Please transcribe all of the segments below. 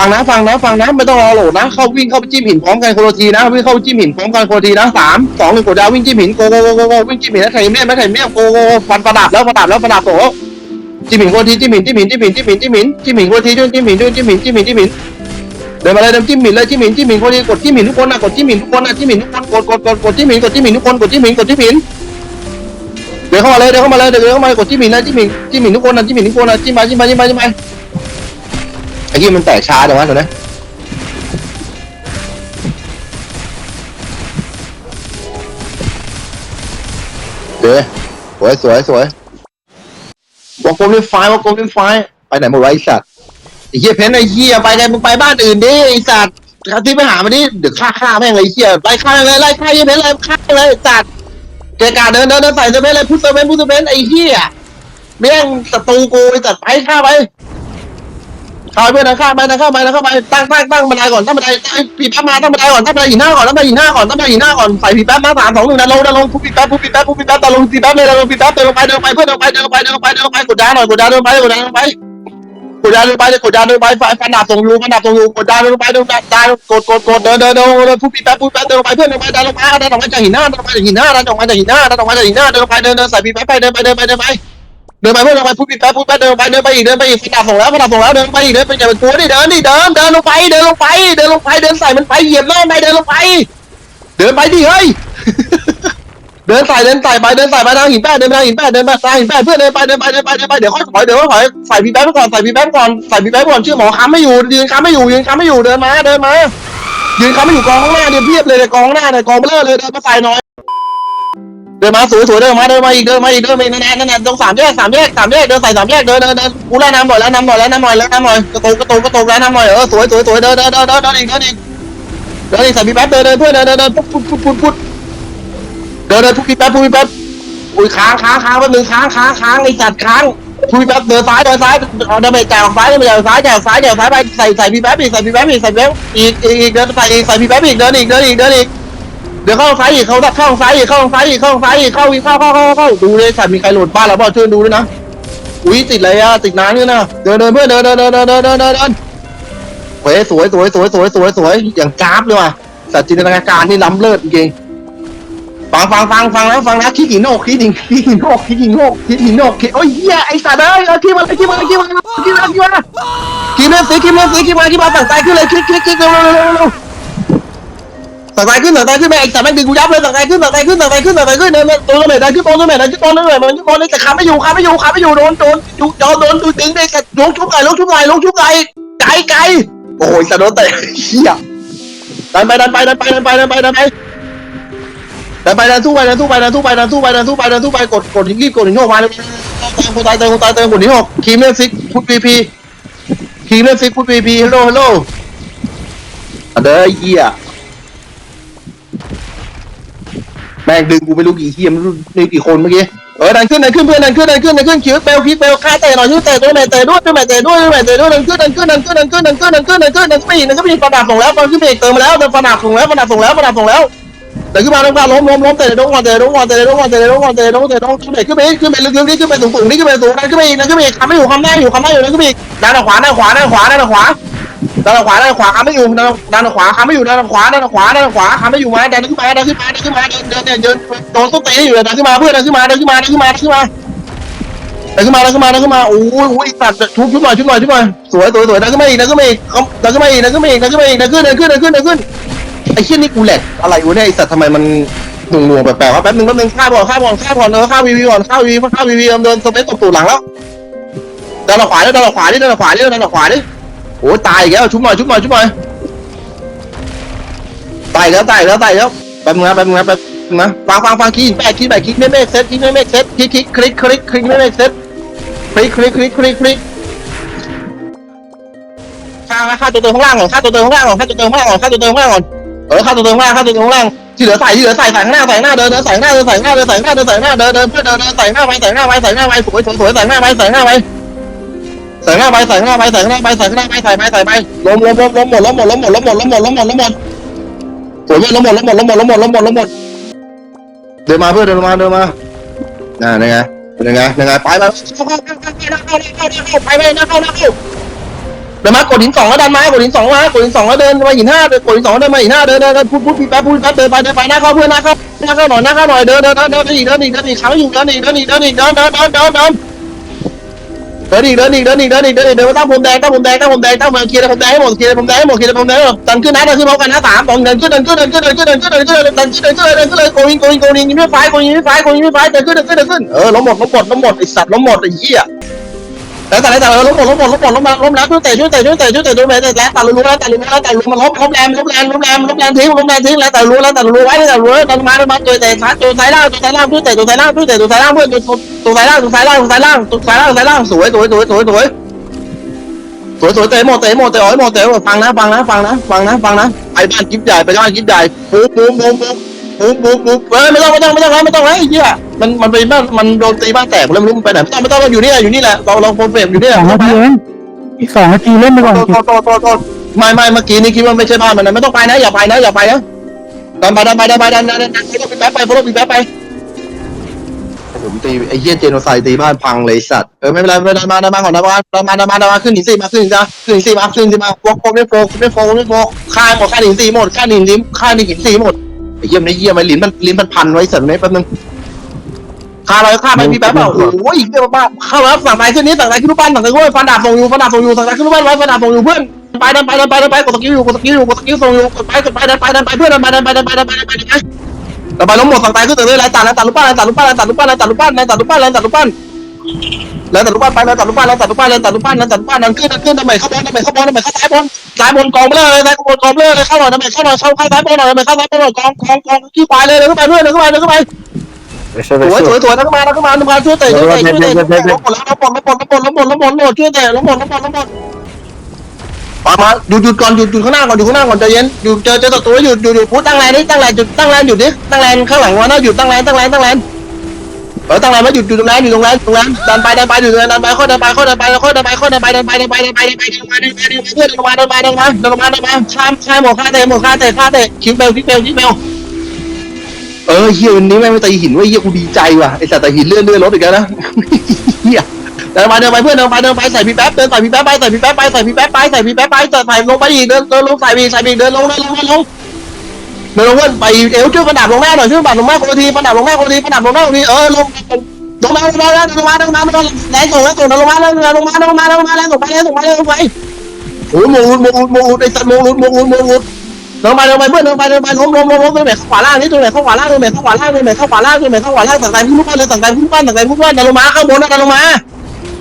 ฟังนะฟังนะฟังนะไม่ต้องรอโหลดนะ เข้าวิ่งเข้าไปจิ้มหินพร้อมกันโคนละทีนะวิ่งเข้าจิ้มหินพร้อมกันโคนละทีนะสามสองหนึ่งกดดาววิ่งจิ้มหินโกโกโกโกโกวิ่งจิ้มหินแล้วไถ่เมี่ยมไม่ไถ่เมี่ยมโกโกฟันประดับแล้วประดับแล้วประดับโอ้จิ้มหินโคนละทีจิ้มหินจิ้มหินจิ้มหินจิ้มหินจิ้มหินจิ้มหินโคนละทีด้วยจิ้มหินด้วยจิ้มหินจิ้มหินจิ้มหินเดินมาเลยเดินจิ้มหมินเลยจิ้มหมินจิ้มหมินคนละทีกดจิ้มหมินทุกคนนะกดจิ้มหมินทุกคนนะจิ้มหมินทุกคนกดกดกดกดจิ้มหมินกดจิ้มหมินทุกคนกดจิ้มหมินกดจิ้มหมินเดินเข้ามาเลยเดินเข้ามาเลยเดินเข้ามากดจิ้มหมินนะจิ้มหมินจิ้มหมินทุกคนนะจิ้มหมินทุกคนนะจิ้มไปจิ้มไปจิ้มไปจิ้มไป ไอ้ที่มันแตกช้าจังวะเดี๋ยวนะเด้สวยสวยสวยวงกลมเล่นไฟวงกลมเล่นไฟไปไหนหมดวะไอสัตว์ไอ้เหี้ยเพนไอ้เหี้ยไปไงมึงไปบ้านอื่นดิไอสัตว์ที่ไปหามาดิเดี๋ยวฆ่าฆ่าแม่งเลยไอ้เหี้ยไล่ฆ่าเลยไล่ฆ่าไอ้เพนไล่ฆ่าเลยไอ้สัตว์เกกาเดินเดินเดินใส่เซเว่นเลยพุทธเซเว่นพุทธเซเว่นไอ้เหี้ยแม่งศัตรูกูไอ้สัตว์ไปฆ่าไป ฆ่าไปเพื่อนนะฆ่าไปนะฆ่าไปนะฆ่าไปตั้งตั้งตั้งบันไดก่อนตั้งบันไดตั้งปีแป๊บมาตั้งบันไดก่อนตั้งบันไดหินหน้าก่อนตั้งบันไดหินหน้าก่อนตั้งบันไดหินหน้าก่อนใส่ปีแป๊บมาสามสองหนึ่งดันลงดันลงพุทปีแป๊บพุทปีแป๊บพุทปีแป๊บดันลงปีแป๊บเลยดันลงปีแป๊บเดินลงไปเดินลงไปเพื่อนเดินลงไปเดินลงไปเดินลงไปเดินลงไปกดดาวหน่อยกดดาวเดินไปกดดาวเดินไปกดดาวเดินไปกดดาวเดินไปไฟฟันดาบส่งยูฟันดาบส่งยูกดดาวเดินไปเดินไปดาวกดกดกดเดินเดินเดินเดินพุทปีแป๊บพุทปีแป๊บเดินลงไปเพื่อนเดินไปดันลงมาดันออกมาจากหินหน้าดันออกมาจากหินหน้าดันออกมาจากหินหน้าดันออกมาจากหินหน้าเดินลงไปเดินเดินใส่ปีแป๊บไปเดินไปเดินไปเดินไป เดินไปเพื่อนเดินไปพูดปิดแป๊บพูดแป๊บเดินไปเดินไปอีกเดินไปอีกฟันดาบส่งแล้วฟันดาบส่งแล้วเดินไปอีกเดินไปอย่าเป็นตัวดิเดินดิเดินเดินลงไปเดินลงไปเดินลงไปเดินใส่มันไปเหยียบหน้าไปเดินลงไป เดินไปดิเฮ้ยเดินใส่เดินใส่ไปเดินใส่ไปทางหินแป้เดินไปทางหินแป้เดินไปทางหินแป้เพื่อนเดินไปเดินไปเดินไปเดินไปเดี๋ยวค่อยถอยเดี๋ยวค่อยถอยใส่พีแป๊บก่อนใส่พีแป๊บก่อนใส่พีแป๊บก่อนชื่อหมอค้ำไม่อยู่ยืนค้ำไม่อยู่ยืนค้ำไม่อยู่เดินมาเดินมายืนค้ำไม่อยู่กองข้างหน้าเดินเพียบเลยกองข้างหน้าเนี่ยกองเบลอเลยเดินมาใส่หน่อย เดินมาสวยสวยเดินมาเดินมาอีกเดินมาอีกเดินมาอีกนั่นแหละนั่นแหละตรงสามแยกสามแยกสามแยกเดินใส่สามแยกเดินเดินเดินกูไล่น้ำหน่อยแล้วน้ำหน่อยแล้วน้ำหน่อยแล้วน้ำหน่อยกระตุกกระตุกกระตุกแล้วน้ำหน่อยเออสวยสวยสวยเดินเดินเดินเดินเดินอีกเดินอีกเดินอีกใส่พี่แป๊บเดินเดินเพื่อนเดินเดินเดินปุ๊บปุ๊บปุ๊บปุ๊บปุ๊บเดินเดินปุ๊บพี่แป๊บปุ๊บพี่แป๊บอุ้ยค้างค้างค้างแป๊บนึงค้างค้างค้างไอ้สัตว์ค้างปุ๊บพี่แป๊บเดินซ้ายเดินซ้ายเอาเดินไปจ่ายออกซ้ายเดินไปจ่ายออกซ้ายจ่ายออกซ้ายจ่ายออกซ้ายไปใส่ใส่พี่แป๊บอีกใส่พี่แป๊บอีกใส่พี่แป๊บอีกอีกอีกเดินใส่อีกใส่พี่แป๊บอีกเดินอีกเดินอีกเดินอีก เดี๋ยวเข้าซ้ายอีกเข้าเข้าซ้ายอีกเข้าซ้ายอีกเข้าซ้ายอีกเข้าอีกเข้าเข้าเข้าเข้าดูเลยสัตว์มีใครโหลดบ้านเราเปล่าช่วยดูด้วยนะอุ้ยติดอะไรอะติดน้ำเนี่ยนะเดินเดินเพื่อนเดินเดินเดินเดินเดินเดินเดินเดินเฮ้ยสวยสวยสวยสวยสวยสวยอย่างกราฟเลยว่ะสัตว์จินตนาการนี่ล้ำเลิศจริงฟังฟังฟังฟังแล้วฟังแล้วคิดหินโอกคิดหินคิดหินโอกคิดหินโอกคิดหินโอกคิดโอ้ยเหี้ยไอ้สัตว์เอ้ยเอาคิดมาคิดมาคิดมาคิดมาคิดมาคิดมาคิดมาสิคิดมาสิคิดมาคิดมาสั่งใจขึ้นเลยคิดคิดคิดเร็วเร็วเร็ว เร็วสั่งใจขึ้นสั่งใจขึ้นไปไอ้สัตว์แม่งดึงกูยับเลยสั่งใจขึ้นสั่งใจขึ้นสั่งใจขึ้นสั่งใจขึ้นเดินตัวละเมตรได้ขึ้นตัวละเมตรได้ขึ้นตัวละเมตรมันขึ้นตัวนี้แต่ขาไม่อยู่ขาไม่อยู่ขาไม่อยู่โดนโดนจุกจอโดนดูดึงได้แต่ลงชุบไก่ลงชุบไก่ลงชุบไก่ไก่ไก่โอ้ยสัตว์โดนเตะเฮียดันไปดันไปดันไปดันไปดันไปดันไปดันไปดันสู้ไปดันสู้ไปดันสู้ไปดันสู้ไปดันสู้ไปดันสู้ไปกดกดรีบกดหินหกมาเลยคนตายเติมคนตายเติมกดหินหกคีมเล่นซิกพุทพีพีคีมเล่นซิกพุทพีพีฮัลโหลฮัลโหลเด้อเฮีย ม่งดึงกูไม่รู้กี่เฮียมรู้มีกี่คนเมื่อกี้เออดันขึ้นดันขึ้นเพื่อนดันขึ้นดันขึ้นดันขึ้นคิวเปลคิวเปลฆ่าเตะหน่อยคิวเตะด้วยแม่เตะด้วยด้วยแม่เตะด้วยด้วยแม่เตะด้วยดันขึ้นดันขึ้นดันขึ้นดันขึ้นดันขึ้นดันขึ้นดันขึ้นดันขึ้นดันขึ้นดันขึ้นฟันดาบส่งแล้วฟันขึ้นเบรกเติมมาแล้วเติมฟันดาบส่งแล้วฟันดาบส่งแล้วฟันดาบส่งแล้วเดินขึ้นมาเดินขึ้นมาล้มล้มล้มเตะดงก่อนเตะดงก่อนเตะดงก่อนเตะดงก่อนเตะดงเตะดงขึ้นไปขึ้นไปขึ้นไปลึกๆนี่ขึ้นไปสูงๆนี่ขึ้นไปสูงดันขึ้นไปอีกดันขึ้นไปอีกทำไม่อยู่ทำได้อยู่ทำได้อยู่ดันขึ้นไปอีกดันขวาดันขวาดันขวาดันขวา ด้านขวาด้านขวาค้ำไม่อยู่ด้านด้านขวาค้ำไม่อยู่ด้านขวาด้านขวาด้านขวาค้ำไม่อยู่มาเดินขึ้นมาเดินขึ้นมาเดินขึ้นมาเดินเดินเดินเดินโดนต้นเตะอยู่เดินขึ้นมาเพื่อนเดินขึ้นมาเดินขึ้นมาเดินขึ้นมาเดินขึ้นมาเดินขึ้นมาเดินขึ้นมาเดินขึ้นมาโอ้ยโอ้ยสัตว์ชุบชุบหน่อยชุบหน่อยชุบหน่อยสวยสวยสวยเดินขึ้นมาอีกเดินขึ้นมาอีกเดินขึ้นมาอีกเดินขึ้นมาอีกเดินขึ้นมาอีกเดินขึ้นเดินขึ้นเดินขึ้นเดินขึ้นไอ้เชี่ยนี่กูแหลกอะไรวะเนี่ยไอ้สัตว์ทำไมมันหน่วงหน่วงแปลกๆวะแป๊บนึงแป๊บนึงข้าบอลข้าบอลข้าบอลเออข้าวีวีก่อนข้าวีวีข้าวีวีเดินสเปซตบตูดหลังแล้วเดินขวาดิเดินขวาดิเดินขวาดิเดินขวาดิ โอ้ยตายอีกแล้วชุบหน่อยชุบหน่อยชุบหน่อยตายแล้วตายแล้วตายแล้วแป๊บนึงนะแป๊บนึงนะแป๊บนึงนะฟังฟังฟังคิดแบกคิดแบกคิดไม่เมกเซตคิดไม่เมกเซตคิดคิดคลิกคลิกคลิกไม่เมกเซตคลิกคลิกคลิกคลิกคลิกฆ่าฆ่าตัวเติมข้างล่างก่อนฆ่าตัวเติมข้างล่างก่อนฆ่าตัวเติมข้างล่างก่อนฆ่าตัวเติมข้างล่างก่อนเออเข้าตัวเตรงล่างเข้าตัวเตรงล่างที่เหลือใส่ที่เหลือใส่ใส่ข้างหน้าใส่ข้างหน้าเดินเดินใส่ข้างหน้าเดินใส่ข้างหน้าเดินใส่ข้างหน้าเดินใส่หน้าเดินเดินเพื่อเดินเดินใส่หน้าไปใส่หน้าไปใส่หน้าไปสวยสวยใส่หน้าไปใส่หน้าไป ใส่ข้างหน้าไปใส่ข้างหน้าไปใส่ข้างหน้าไปใส่ข้างหน้าไปใส่ไปใส่ไปล้มล้มล้มล้มหมดล้มหมดล้มหมดล้มหมดล้มหมดล้มหมดล้มหมดสวยล้มหมดล้มหมดล้มหมดล้มหมดล้มหมดล้มหมดเดินมาเพื่อเดินมาเดินมาน่ะยังไงยังไงยังไงไปไปเข้าเข้าเข้าเข้าเข้าเข้าเข้าไปไปนะเข้านะเข้าเดินมากดหินสองแล้วดันมากดหินสองมากดหินสองแล้วเดินมาหินห้าเดินกดหินสองเดินมาหินห้าเดินเดินเดินพูดพูดปีแป๊บพูดแป๊บเดินไปเดินไปหน้าเข้าเพื่อนหน้าเข้าหน้าเข้าหน่อยหน้าเข้าหน่อยเดินเดินเดินเดินอีกเดินอีกเดินอีกครั้งอีกเดินอีกเดินอีกเดินอีกเดินเดินเดินเดิน เดินเดินอีกเดินอีกเดินอีกเดินอีกเดินอีกเดินอีกเดินมาตั้งผมแดงตั้งผมแดงตั้งผมแดงตั้งผมเคลียร์ผมแดงให้หมดเคลียร์ผมแดงให้หมดเคลียร์ผมแดงให้หมดตันขึ้นนะดันขึ้นพร้อมกันนะสามสองเดินขึ้นเดินขึ้นเดินขึ้นเดินขึ้นเดินขึ้นเดินขึ้นเดินขึ้นเดินขึ้นเดินขึ้นเดินขึ้นเลยโกยิงโกยิงโกยิงยิงไม่ไฟโกยิงไม่ไฟโกยิงไม่ไฟเดินขึ้นเดินขึ้นเดินขึ้นเออล้มหมดล้มหมดล้มหมดไอสัตว์ล้มหมดไอ้เหี้ย แล้วแต่แต่ล้มหมดล้มหมดล้มหมดล้มล้มล้มแล้วช่วยเตะช่วยเตะช่วยเตะช่วยเตะช่วยเตะแล้วแต่รู้แล้วแต่รู้แล้วแต่รู้มันล้มล้มแรงล้มแรงล้มแรงล้มแรงทิ้งล้มแรงทิ้งแล้วแต่รู้แล้วแต่รู้ไว้แต่รู้ตอนมาตอนมาตัวเตะขาตัวซ้ายล่างตัวซ้ายล่างช่วยเตะตัวซ้ายล่างช่วยเตะตัวซ้ายล่างเพื่อนตัวตัวซ้ายล่างตัวซ้ายล่างตัวซ้ายล่างตัวซ้ายล่างซ้ายล่างสวยสวยสวยสวยสวยสวยสวยเตะหมดเตะหมดเตะอ๋อยหมดเตะฟังนะฟังนะฟังนะฟังนะฟังนะไปบ้านกิ๊บใหญ่ไปบ้านกิ๊บใหญ่ปุ๊บปุ๊บปุ๊บปุ๊ บปุ๊บปุ๊บปุ๊บเฮ้ยไม่ต้องไม่ต้องไม่ต้องไม่ต้องไอ้เหี้ยมันมันไปบ้านมันโดนตีบ้านแตกแล้วไม่รู้มันไปไหนไม่ต้องไม่ต้องเราอยู่นี่แหละอยู่นี่แหละเราเราโฟนเฟรมอยู่นี่สองนาทีเองอีกสองนาทีเล่นไปก่อนโทษโทษโทษโทษโทษไม่ไม่เมื่อกี้นี่คิดว่าไม่ใช่บ้านมันนะไม่ต้องไปนะอย่าไปนะอย่าไปนะดันไปดันไปดันไปดันดันดันดันโฟลปีแป๊บไปโฟล์ปีแป๊บไปผมตีไอ้เหี้ยเจโนไซตีบ้านพังเลยสัตว์เออไม่เป็นไรไม่เป็นไรมาดันมาก่อนดันมาดันมาดันมาดันมาขึ้นหินสี่มาขึ้นหินจ้าขึ้นหินสี่มาขึ้นหินสี่มาวอกโฟล์ไม่โฟล์ไม่โฟล์ไม่โฟล์ฆ่าหมดฆ่าหินสี่หมดฆ่าหินสี่ฆ่าหินสี่หมด ไอ้เหี้ยไม่เหี้ยมันลิ้นมันลิ้นมันพันไว้สัตว์ไม่แป๊บนึงฆ่าอะไรฆ่าไปมีแป๊บเปล่าโอ้ยเดี๋ยวบ้าเข้าแล้วสั่งไปขึ้นนี้สั่งไปขึ้นรูปปั้นสั่งไปขึ้นฟันดาบส่งอยู่ฟันดาบส่งอยู่สั่งไปขึ้นรูปปั้นไว้ฟันดาบส่งอยู่เพื่อนไปดันไปดันไปดันไปกดสกิลอยู่กดสกิลอยู่กดสกิลส่งอยู่กดไปกดไปดันไปดันไปเพื่อนดันไปดันไปดันไปดันไปดันไปดันไปดันไปล้มหมดสั่งตายขึ้นเตะเลยไล่ตัดไล่ตัดลูกปั้นไล่ตัดลูกปั้นไล่ตัดลูกปั้นไล่ตัดลูกปั้นไล่ตัดลูกปั้นไล่ตัดลูกปั้น ไล่ตัดลูกปั้นไปไล่ตัดลูกปั้นไล่ตัดลูกปั้นไล่ตัดลูกปั้นไล่ตัดลูกปั้นดันขึ้นดันขึ้นดันไปเข้าบอลดันไปเข้าบอลดันไปเข้าซ้ายบอลซ้ายบอลกองไปเลยซ้ายบอลกองไปเลยเข้าหน่อยดันไปเข้าหน่อยเข้าเข้าซ้ายบอลหน่อยดันไปเข้าซ้ายบอลหน่อยกองกองกองขี้ควายเลยเดินขึ้นไปเพื่อนเดินขึ้นไปเดินขึ้นไปสวยสวยสวยนักมานักมานักมาช่วยเตะช่วยเตะช่วยเตะล้มหมดแล้วล้มหมดล้มหมดล้มหมดล้มหมดล้มหมดล้มหมดช่วยเตะล้มหมดล้มหมดล้มหมดมามาหยุดหยุดก่อนหยุดหยุดข้างหน้าก่อนหยุดข้างหน้าก่อนใจเย็นหยุดเจอเจอตัวหยุดหยุดหยุดพูดตั้งแรงนี่ตั้งแรงหยุดตั้งแรงหยุดดิตั้งแรงข้างหลังวะนะหยุดตั้งแรงตั้งแรงตั้งแรง เออตั้งแรงมาหยุดหยุดตรงแรงอยู่ตรงแรงตรงแรงดันไปดันไปหยุดดันไปค่อดันไปค่อดันไปค่อดันไปค่อดันไปดันไปดันไปดันไปดันไปดันไปดันไปดันไปเพื่อนดันมาดันมาดันมาดันมาดันมาข้ามข้ามหมดข้าเตะหมดข้าเตะข้าเตะคิวเบลคิวเบลคิวเบลเออเฮียวันนี้แม่งไม่ตีหินว้ยเฮียกูดีใจว่ะไอสัตว์ต่หินเลื่อนเลื่อนรถอีกแล้วนะเฮียเดินไปเดินไปเพื่อนเดินไปเดินไปใส่พี่แป๊บเดินใส่พี่แป๊บไปใส่พี่แป๊บไปใส่พี่แป๊บไปใส่พี่แป๊บไปใส่ลงไปอีกเดินเดินลงใส่อีกใส่อีกเดินลงเดินลงเดินลง เดินลงเพื่อนไปเอวช่วยฟันดาบลงแม่หน่อยช่วยฟันดาบลงแม่คนละทีฟันดาบลงแม่คนละทีฟันดาบลงแม่คนละทีเออลงลงมาลงมาลงมาลงมาลงมาแรงส่งแรงส่งลงมาลงมาลงมาลงมาลงมาแรงส่งไปแรงส่งไปแรงส่งไปโอ้ยโมงุดมงุดมงุดไอสัตว์มงุดมงุดมงุดเดินไปเดินไปเพื่อนเดินไปเดินไปล้มล้มล้มล้มเดินไปเข้าขวาล่างนี่เดินไปเข้าขวาล่างเดินไปเข้าขวาล่างเดินไปเข้าขวาล่างเดินไปเข้าขวาล่างสั่งใจผู้ลูกบ้านเลยสั่งใจผู้ลูกบ้านสั่งใจผู้ลูกบ้านเดินลงมาข้างบนนะเดินลงมา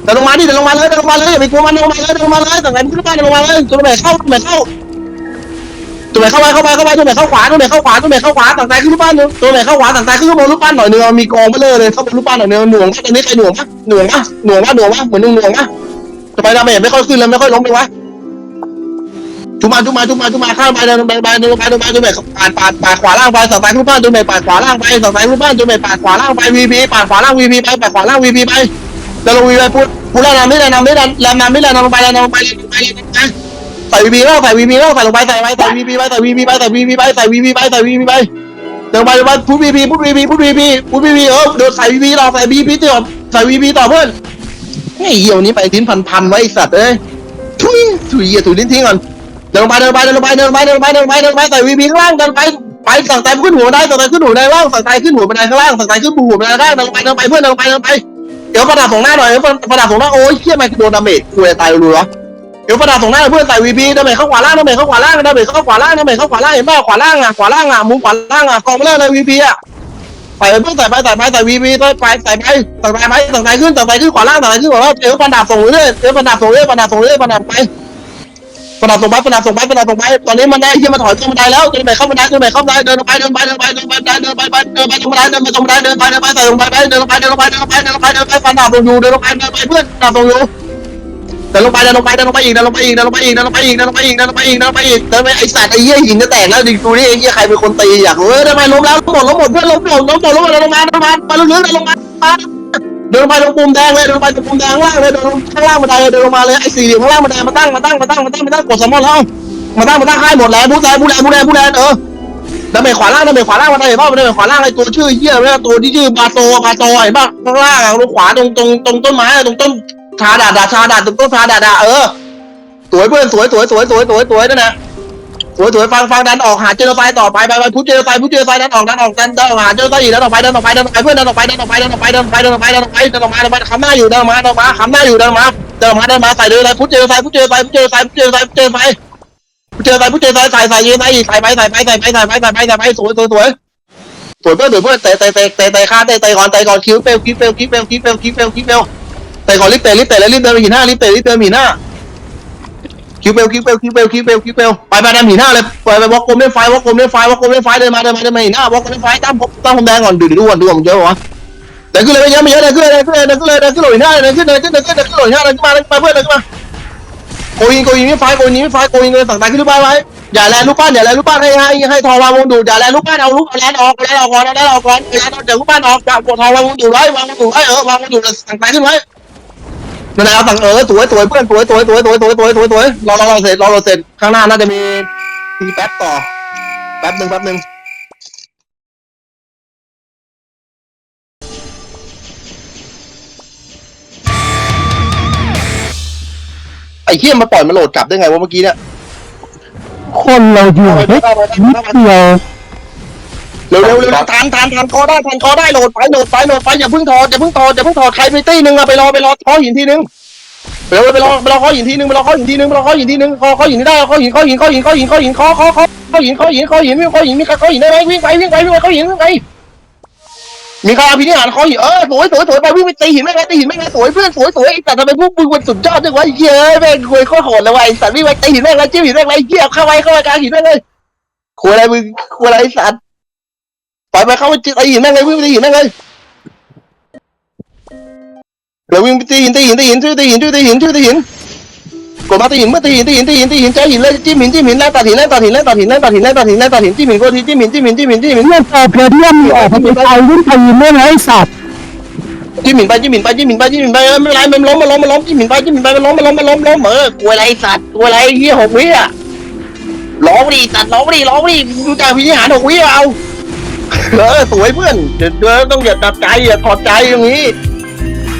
เดินลงมาดิเดินลงมาเลยเดินลงมาเลยอย่าไปกลัวมันเดินลงมาเลยเดินลงมาเลยสั่งใจผู้ลูกบ้านเดินลงมาเลยตัวไปเข้าตัวไปเข้า ตัวไปเข้าไปเข้าไปเข้าไปตัวไปเข้าขวาตัวไปเข้าขวาตัวไปเข้าขวาสั่งใจขึ้นลูกบ้านตัวไปเข้าขวาสั่งใจขึ้นบนลูกบ้านหน่อยเนึงมีกองไปเลยเลยเข้าบนลูกบ้านหน่อยเนึงหน่วงตอนนี้ใครหน่วงปะหน่วงปะหน่วงปะหน่วงปะเหมือนหน่วงปะทำไมดาเมจไม่ค่อยขึ้นเลยไม่ค่อยล้มเลยวะจุมาจุมาจุมาจุมาข้ามไปเดินไปไปเดินไปเดินไปเดินไปปาดปาดปาดขวาล่างไปสั่งสายรูปบ้านเดินไปปาดขวาล่างไปสั่งสายรูปบ้านเดินไปปาดขวาล่างไปวีพีปาดขวาล่างวีพีไปปาดขวาล่างวีพีไปเดินลงวีพีพูดพูดแล้วนำไม่ได้นำไม่ได้แรงนำไม่ได้นำลงไปแรงนำลงไปแลงไปแรงลงไป ใส่วีพีแล้วใส่วีพีแล้วใส่ลงไปใส่ไปใส่วีพีไปใส่วีพีไปใส่วีพีไปใส่วีพีไปใส่วีพีไปเดินไปเดินไปพูดวีพีพูดวีพีพูดวีพีพูดวีพีเออเดินใส่วีพีต่อใส่วีพีต่อใส่วีพีต่อเพื่อนไอ้เหี้ยวันนี้ไปทิ้นพันพันไว้สัตว์เอ้ยทุยทุยเหี้ยทุยทิ้นทิ้งก่อนเดินไปเดินไปเดินไปเดินไปเดินไปเดินไปเดินไปใส่วีพีข้างล่างเดินไปไปสั่งใจขึ้นหัวได้สั่งใจขึ้นหัวได้ล่างสั่งใจขึ้นหัวบันไดข้างล่างสั่งใจขึ้นหัวบันไดล่างเดินไปเดินไปเพื่อนเดินไปเดินไปเดี๋ยวประดับส่งหน้าหน่อยประดับส่งหน้าโอ้ยเชี่ยแม่งโดนดาเมจคุยตายรัว เดี๋ยวประดับส่งหน้าเพื่อนใส่วีพีดาเมจเข้าขวาล่างดาเมจเข้าขวาล่างดาเมจเข้าขวาล่างดาเมจเข้าขวาล่างเห็นป่ะขวาล่างอะขวาล่างอะมุมขวาล่างอะกองไปเลยเลยวีพีอะใส่ไปเพื่อนใส่ไปใส่ไปใส่วีพีใส่ไปใส่ไปใส่ไปไปสั่งใจขึ้นสั่งใจขึ้นขวาล่างสั่งใจขึ้นขวาล่างเดี๋ยวประดับส่งเรื่อยเดี๋ยวประดับส่งเรื่อยประดับส่งเรื่อยประดับไปปนาส่งไปปนาส่งไปปนาส่งไปตอนนี้มันได้เฮียมาถอยขึ้นบันได้แล้วเดินไปเข้าบันได้เดินไปเข้าบันไดเดินไปเดินไปเดินไปเดินไปเดินไปเดินไปตรงบันไดเดินไปตรงบันไดเดินไปเดินไปใส่ลงไปเดินไปเดินไปเดินไปเดินไปเดินไปเดินไปนดาบลงอยู่เดินไปเดินไปเพื่อนดาบลงอยู่ เดินลงไปเดินลงไปเดินลงไปอีกเดินลงไปอีกเดินลงไปอีกเดินลงไปอีกเดินลงไปอีกเดินลงไปอีกเดินลงไปอีกเดินไปไอสัตว์ไอ้เหี้ยหินจะแตกแล้วดิดูดิไอ้เหี้ยใครเป็นคนตีอยากเออทำไมล้มแล้วล้มหมดล้มหมดเพื่อนล้มหมดล้มหมดล้มหมดเดินลงมาเดินลงมาไปเรื่อยๆเดินลงมาเดินลงไปตรงปุ่มแดงเลยเดินลงไปตรงปุ่มแดงล่างเลยเดินลงข้างล่างบันไดเดินลงมาเลยไอ้สี่เหลี่ยมข้างล่างบันไดมาตั้งมาตั้งมาตั้งมาตั้งมาตั้งกดสมองแล้วมาตั้งมาตั้งให้หมดแล้วบูแลบูแลบูแลบูแลเออดาเมจขวาล่างดาเมจขวาล่างบันไดเห็นป่ะดาเมจขวาล่างไอ้ตัวชื่อเหี้ยเนี่ยตัวที่ชื่อบาโตบาโตเห็นป่ะข้างล่างตรงขวาตรงตรงตรงต้นไม้ตรงต้น ชาดาดาชาดาตรงต้นชาดาดาเออสวยเพื่อนสวยสวยสวยสวยสวยสวยนั่นนะสวยสวยฟังฟังดันออกหาเจอไฟต่อไปไปไปพุทเจอไฟพุทเจอไฟดันออกดันออกดันดันออกหาเจอไฟอีกดันออกไปดันออกไปดันออกไปเพื่อนดันออกไปดันออกไปดันออกไปดันออกไปดันออกไปดันออกไปดันออกมาดันออกมาคำหน้าอยู่ดันออกมาดันออกมาคำหน้าอยู่ดันออกมาดันออกมาดันมาใส่เลยเลยพุทเจอไฟพุทเจอไฟพุทเจอไฟพุทเจอไฟพุทเจอไฟพุทเจอไฟพุทเจอไฟใส่ใส่ยืนใส่ใส่ไปใส่ไปใส่ไปใส่ไปใส่ไปใส่ไปสวยสวยสวยสวยเพื่อนสวยเพื่อนเตะเตะเตะเตะเตะข้าเตะเตะก่อนเตะก่อนคิวเปลคิวเปลคิวเปลคิวเปลคิวเปลคิวเปลเตะก่อนรีบเตะรีบเตะแล้วรีบเดินไปหินหน้ารีบเตะรีบเดินไปหินหน้าคิวเปลคิวเปลคิวเปลคิวเปลคิวเปลไปไปดันหินหน้าเลยไปไปวอกกลมเล่นไฟวอกกลมเล่นไฟวอกกลมเล่นไฟเดินมาเดินมาเดินมาหินหน้าวอกกลมเล่นไฟตั้มตั้มผมแดงก่อนดูดูก่อนดูก่อนเยอะวะเดินขึ้นเลยไม่เยอะไม่เยอะเดินขึ้นเลยเดินขึ้นเลยเดินขึ้นเลยเดินขึ้นเลยหน้าเดินขึ้นเดินขึ้นเดินขึ้นเดินขึ้นเลยหน้าเดินขึ้นมาเดินขึ้นมาเพื่อนเดินขึ้นมาโกยิงโกยิงไม่ไฟโกยิงไม่ไฟโกยิงเลยสั่งตายขึ้นรูปปั้นไว้อย่าแลลูกปั้นอย่าแลลูกปั้นให้ให้ให้ทองวางวงดูอย่าแลลูกปั้นเอาลูกแลนออกแลนออกก่อนแลนออกก่อนแลนออกจากลูกปั้นออกจากทองวางวงดูไว้วางวงดูไว้เออวางวงดูสั่งตายขึ้นไว้ นั่นแหละเอาสั่งเออสวยสวยเพื่อนสวยสวยสวยสวยสวยสวยสวยสวยรอรอรอเสร็จรอรอเสร็จข้างหน้าน่าจะมีมีแป๊บต่อ แป๊บหนึ่งแป๊บหนึ่งไอ้เหี้ยมาปล่อยมาโหลดกลับได้ไงวะเมื่อกี้เนี่ยคนเราอยู่เฮ้ยนิดเดียว เร็วเร็วเร็วทันทันทันคอได้ทันคอได้โหลดไปโหลดไปโหลดไปอย่าเพิ่งถอดอย่าเพิ่งถอดอย่าเพิ่งถอดใครไปตี้หนึ่งอะไปรอไปรอคอหินทีนึงเร็วไปรอไปรอคอหินทีนึงไปรอคอหินทีนึงไปรอคอหินทีนึงคอคอหินได้คอหินคอหินคอหินคอหินคอหินคอคอคอคอหินคอหินคอหินวิ่งคอหินมีใครคอหินได้ไหมวิ่งไปวิ่งไปวิ่งไปคอหินวิ่งไปมีใครเอาพินิหารคอหินเออสวยสวยสวยไปวิ่งไปตีหินไม่ไงตีหินไม่ไงสวยเพื่อนสวยสวยไอ้สัตว์ทำไมพวกมึงมันสุดยอดจังวะเย้ยแม่งคุยโคตรโหดเลยว่ะไอ้สัตว์วิ่งไปตีหินแม่งแล้วจิ้มหินแม่งแล้วเหี้ยเข้าไปเข้าไปกลางหินแม่งเลยคุยอะไรมึงคุยอะไรไอ้สัตว์ ไปไปเข้าไปตีหินแม่งเลยวิ่งไปตีหินแม่งเลยเราวิ่งไปตีหินตีหินตีหินช่วยตีหินช่วยตีหินช่วยตีหินกดมาตีหินเมื่อตีหินตีหินตีหินตีหินใจหินเลยจิ้มหินจิ้มหินแล้วตัดหินแล้วตัดหินแล้วตัดหินแล้วตัดหินแล้วตัดหินแล้วตัดหินจิ้มหินโคตรทีจิ้มหินจิ้มหินจิ้มหินจิ้มหินเพื่อนต่อเพลเดียมมีออกมาเป็นไฟวิ่งไปยิงได้ไหมไอ้สัตว์จิ้มหินไปจิ้มหินไปจิ้มหินไปจิ้มหินไปไม่เป็นไรมันล้มมันล้มมันล้มจิ้มหินไปจิ้มหินไปมันล้มมันล้มมันล้มล้มเออกลัวอะไรสัตว์กลัวอะไรเหี้ยหกวิอะร้องดิสัตัดร้องดิร้องดิดูจากพิธีหาหกวิเอา เออสวยเพื่อนเดี๋ยวเดี๋ยวต้องอย่าตัดใจอย่าถอดใจอย่างนี้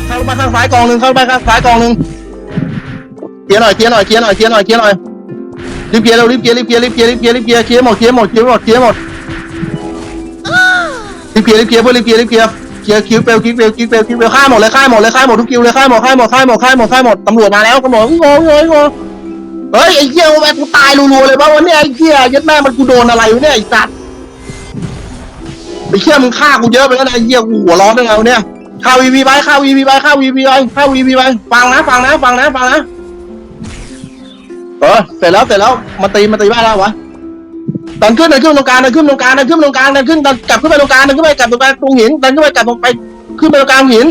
เข้าไปข้างซ้ายกองหนึ่งเข้าไปข้างซ้ายกองหนึ่งเคลียร์หน่อยเคลียร์หน่อยเคลียร์หน่อยเคลียร์หน่อยเคลียร์หน่อยรีบเคลียร์เร็วรีบเคลียร์รีบเคลียร์รีบเคลียร์รีบเคลียร์รีบเคลียร์เคลียร์หมดเคลียร์หมดเคลียร์หมดเคลียร์หมดรีบเคลียร์รีบเคลียร์เพื่อนรีบเคลียร์รีบเคลียร์เคลียร์คิวเปลคิวเปลคิวเปลคิวเปลฆ่าหมดเลยฆ่าหมดเลยฆ่าหมดทุกคิวเลยฆ่าหมดฆ่าหมดฆ่าหมดฆ่าหมดฆ่าหมดตำรวจมาแล้วตำรวจงงงงงเฮ้ยไอ้เหี้ยแม่กูตายรัวๆเลยบ้างวันนี้ไอ้เหี้ยยัดแม่มันกูโดนอะไรวะเนี่ยไอ้สัตว์ ไอ้เหี้ยมึงฆ่ากูเยอะไปแล้วนะไอ้เหี้ยกูหัวร้อนได้ไงวะเนี่ยเข้าวีพีไปเข้าวีพีไปเข้าวีพีไปเข้าวีพีไปฟังนะฟังนะฟังนะฟังนะเออเสร็จแล้วเสร็จแล้วมาตีมาตีบ้านแล้ววะดันขึ้นดันขึ้นตรงกลางดันขึ้นตรงกลางดันขึ้นตรงกลางดันขึ้นดันกลับขึ้นไปตรงกลางดันขึ้นไปกลับตรงกลางตรงหินดันขึ้นไปกลับตรงไปขึ้นไปตรงกลางหิน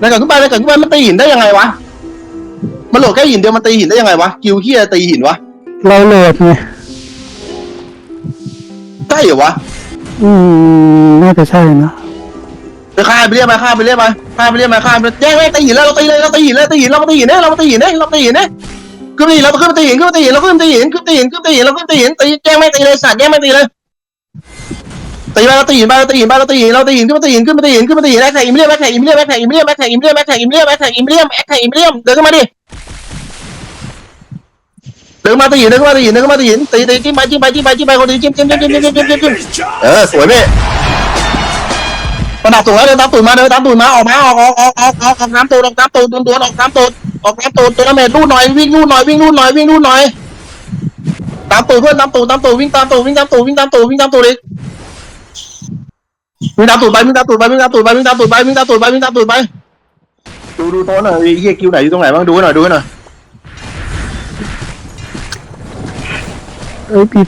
ดันกลับขึ้นไปดันกลับขึ้นไปมันตีหินได้ยังไงวะมันโหลดแค่หินเดียวมันตีหินได้ยังไงวะกิวเฮียตีหินวะเราโหลดไงใช่เหรอวะ อืมน่าจะใช่นะไปฆ่าไปเรียกมาฆ่าไปเรียกมาฆ่าไปเรียกมาฆ่าไปแย่งไม่ตีหินแล้วเราตีเลยเราตีหินเลยตีหินเราตีหินเนี่ยเราตีหินเนี่ยเราตีหินเนี่ยขึ้นตีหินเราขึ้นตีหินขึ้นตีหินเราขึ้นตีหินขึ้นตีหินขึ้นตีหินเราขึ้นตีหินตีแย่งไม่ตีเลยสัตว์แย่งไม่ตีเลยตีไปเราตีหินไปเราตีหินไปเราตีหินเราตีหินขึ้นมาตีหินขึ้นมาตีหินขึ้นมาตีหินแอคแท็กอิมเลียมแอคแท็กอิมเลียมแอคแท็กอิมเลียมแอคแท็กอิมเลียมแอคแท็กอิมเลียมแอคแท็กอิมเลียมแอคแท็กอิมเลียมเดินขึ้นมาดิ เดินมาตีหินเดินขึ้นมาตีหินเดินขึ้นมาตีหินตีตีจิ้มไปจิ้มไปจิ้มไปจิ้มไปคนตีจิ้มจิ้มจิ้มจิ้มจิ้มจิ้มจิ้มจิ้มเออสวยเม่ระดับสูงแล้วเดินตามตูดมาเดินตามตูดมาออกมาออกออกออกออกออกออกน้ำตูดออกน้ำตูดตัวตัวออกน้ำตูดออกน้ำตูดตัวน้ำเมรูดหน่อยวิ่งรูดหน่อยวิ่งรูดหน่อยวิ่งรูดหน่อยตามตูดเพื่อนตามตูดตามตูดวิ่งตามตูดวิ่งตามตูดวิ่งตามตูดวิ่งตามตูดอีกวิ่งตามตูดไปวิ่งตามตูดไปวิ่งตามตูดไปวิ่งตามตูดไปวิ่งตามตูดไปวิ่งตามตูดไปดูดูโต๊ะหน่อยไอ้เฮียคิวไหนอยู่ตรงไหนบ้างดูหน่อยดูหน่อย เอ้ยพี่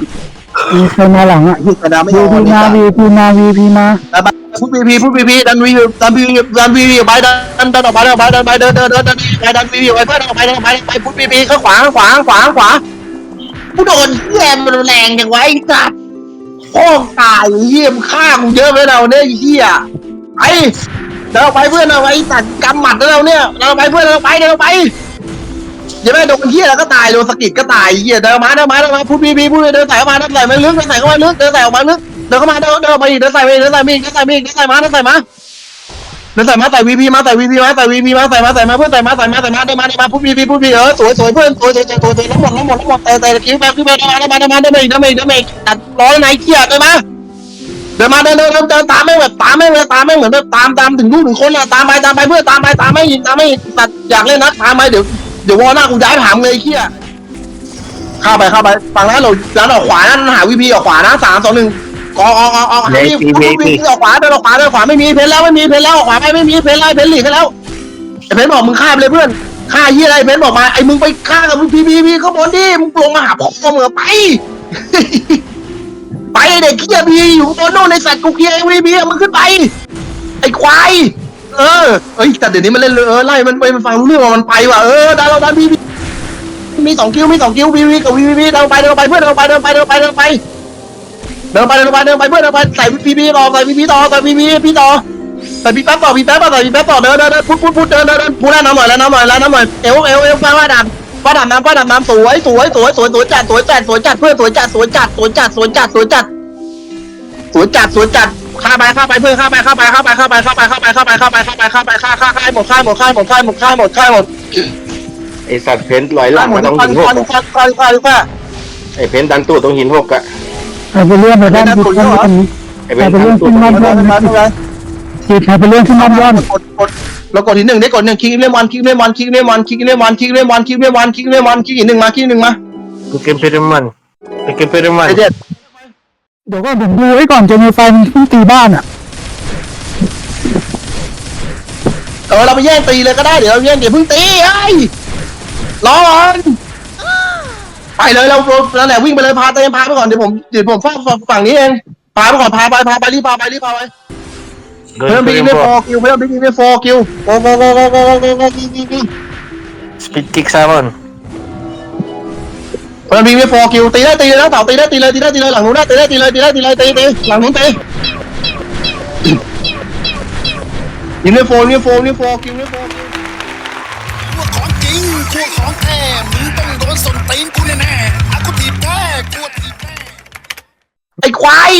มีใครมาหลังอะกระดาไม่ยวีอมพีมาวีพีมาวีพีมาไปพูดพีพีพูดพีพีดันวีดันวีดันวีไปดันดันออกไปดันออกไปดันไปเดินเดินเดินดันไปดันวีไปเพื่อนออกไปดันออกไปไปพูดพีพีข้างขวาขวาขวาขวาผู้โดนเยี่ยมมันแรงจังไวะไอ้สัตว์พ่อตายเยี่ยมฆ่ากูเยอะไปเราเนี่ยไอ้เหี้ยไอ้เดินออกไปเพื่อนเอาไว้สัตว์กำหมัดเราเนี่ยเดินออกไปเพื่อนเดินออกไปเดินออกไป อย่าแม่โดนเหี้ยแล้วก็ตายโดนสะกิดก็ตายเหี้ยเดินมาเดินมาเดินมาพูดพีพีพูดเดินใส่เข้ามาเดินใส่มาลึกเดินใส่เข้ามาลึกเดินใส่ออกมาลึกเดินเข้ามาเดินเดินมาอีกเดินใส่ไปเดินใส่มาเดินใส่มาเดินใส่มาเดินใส่มาเดินใส่มาใส่วีพีมาใส่วีพีมาใส่วีพีมาใส่มาใส่มาเพื่อนใส่มาใส่มาใส่มาเดินมาเดินมาพูดวีพีพูดวีเออสวยสวยเพื่อนสวยสวยสวยสวยสวยล้มหมดล้มหมดล้มหมดแต่แต่คิ้วแบบคิ้วแบบเดินมาเดินมาเดินมาเดินมาอีกเดินมาอีกเดินมาอีกตัดร้อยไหนเกียร์เดินมาเดินมาเดินเดินเดินตามไม่แบบตามไม่แบบตามไม่เหมือนแบบตามตามถึงลูกถึงคนอะตามไปตามไปเพื่อนตามไปตามไม่อีกตามไม่อีกตัดอยากเล่นนัดตามไปเดี๋ยว เดี๋ยววอหน้ากูย้ายถามเลยเกียร์เข้าไปเข้าไปฝั่งนั้นเราด้านออกขวานะหาวีพีออกขวานะสามสองหนึ่งออกออกออกออกให้วิ่งออกขวาเดินออกขวาเดินขวาไม่มีเพนแล้วไม่มีเพนแล้วออกขวาไปไม่มีเพนไล่เพนหลีกให้แล้วไอ้เพนบอกมึงฆ่าไปเลยเพื่อนฆ่ายี่อะไรเพนบอกมาไอ้มึงไปฆ่ากับมึงพีพีพีข้างบนดิมึงลงมาหาพ่อมึงไปไปเด็กเคียบีอยู่ตัวโน่นในสัตว์กูเคียเอ็มวีบีมึงขึ้นไป ไอ้ควาย เออเอ้ยแต่เดี๋ยวนี้มันเล่นเออไล่มันไปมันฟังรู้เรื่องว่ามันไปว่ะเออดันเราดันพีพีมีสองคิวมีสองคิวพีพีกับวีพีเดินไปเดินไปเพื่อนเดินไปเดินไปเดินไปเดินไปเดินไปเดินไปเดินไปเพื่อนเดินไปใส่พีพีต่อใส่พีพีต่อใส่พีพีพีต่อใส่พีแป๊บต่อพีแป๊บต่อใส่พีแป๊บต่อเดินเดินเดินพุดพุดพุดเดินเดินเดินพูดแล้วน้ำหน่อยแล้วน้ำหน่อยแล้วน้ำหน่อยเอวเอวเอวฟ้าว่าดำฟ้าดำน้ำฟ้าดำน้ำสวยสวยสวยสวยสวยจัดสวยจัดสวยจัดเพื่อนสวยจัดสวยจัดสวยจัดสวยจัดสวยจัดสวยจัดสวยจัด ข้าไปข้าไปเพื่อนข้าไปข้าไปข้าไปข้าไปข้าไปข้าไปข้าไปข้าไปข้าไปข้าไปข้าข้าข้าหมดข้าหมดข้าหมดข้าหมดข้าหมดข้าหมดไอสัตว์เพ้นลอยหลัข้างหมาดตรงข้าหินหกข้าข้าข้าข้าไอเพ้นดันตู้ตรงหินหกอะใครไปเลื่อนไปด้านบนกันนี้ไอเพนดันตู้ตรงมาหินหมากมามาจีใครไปเลื่อนขึ้นบ้านย้อนกดกดเรากดที่หนึ่งได้กดหนึ่งคลิกเล่มวันคลิกเล่มวันคลิกเล่มวันคลิกเล่มวันคลิกเล่มวันคลิกเล่มวันคลิกเล่มวันคลิกอีกหนึ่งมาคลิกหนึ่งมากูเกมเพรมันกูเกมเพรมันไอ เด็ดเดี๋ยวก็ผมดูไว้ก่อนจะมีไฟมันเพิ่งตีบ้านอะ เออเราไปแย่งตีเลยก็ได้เดี๋ยวเราแย่งเดี๋ยวเพิ่งตีไอ้รอก่อนไปเลยเราเราแหละวิ่งไปเลยพาเต็มพาไปก่อนเดี๋ยวผมเดี๋ยวผมเฝ้าฝั่งนี้เองพาไปก่อนพาไปพาไปรีบพาไปรีบพาไปเพิ่มบิ๊กไม่โฟกิวเพิ่มบิ๊กไม่โฟกิวโกโกโกโกโกโกโกโกกิกิกิสปีดกิกซา มอนเพิ่มบิ๊กไม่โฟกิวตีได้ตีเลยนะเต่าตีได้ตีเลยตีได้ตีเลยหลังนู้นได้ตีได้ตีเลยตีได้ตีเลยตีตีหลังนู้นตียิงไม่โฟยิงไม่โฟยิงไม่โฟกิวไม่โฟพวกของจริงพวกของแท้มึงต้องโดนส้นตีนกูแน่ๆอากูถีบแท้กูถีบแน่ไอ้ควาย